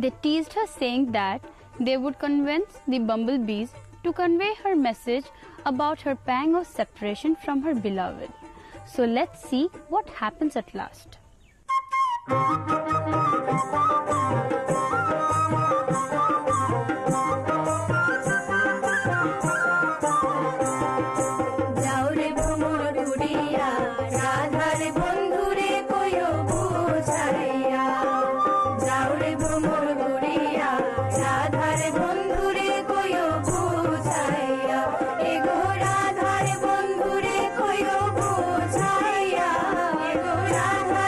They teased her, saying that they would convince the bumblebees to convey her message about her pang of separation from her beloved. So let's see what happens at last.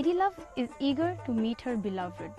Lady Love is eager to meet her beloved.